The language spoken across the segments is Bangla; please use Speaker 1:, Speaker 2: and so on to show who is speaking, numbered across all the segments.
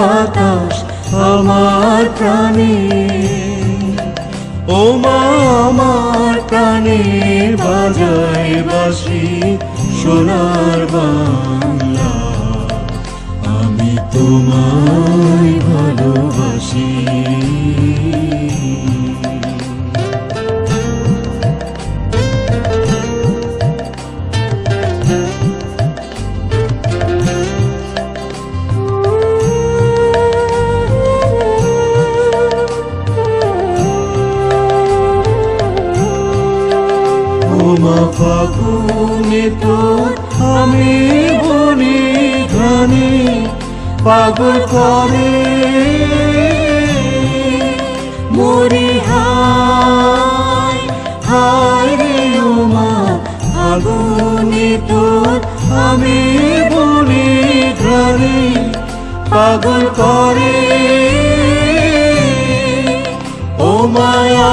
Speaker 1: বাতাস আমার প্রাণে। ও মা আমার প্রাণে বাজায় বাসি সোনার বাংলা। আমি তোমায় ওমা ফাগুনে আমি বনে ঘানে পাগল করে। মরি হায় হায় রে ওমা ফাগুনে তোর আমি বনে ঘানে পাগল করে। ও মায়া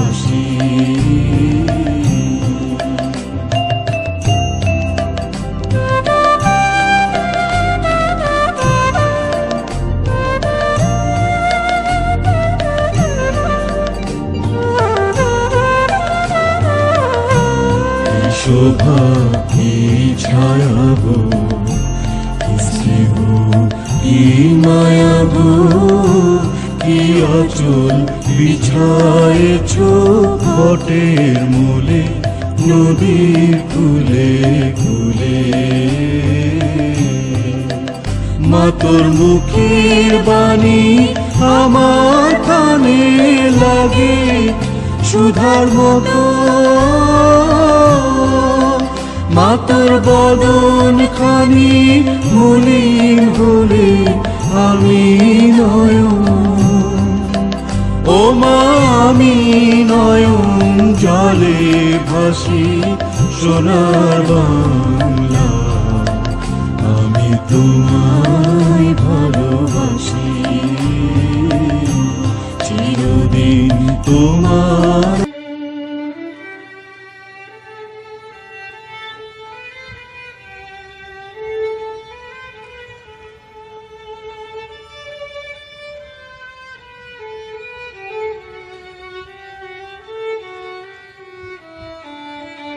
Speaker 1: শোভা কি ছায়াবো? কি স্নেহ, কি মায়াবো? কি অচল বিছায়েছ বটের মূলে, নদীর কুলে কুলে। মাতর মুখের বাণী আমার কানে লাগে, সুধার মতো। মাতর বদন খানি মলিন হলে আমি নয়ন। ও মা, আমি নয়ন জলে ভাসি সোনার বাংলা।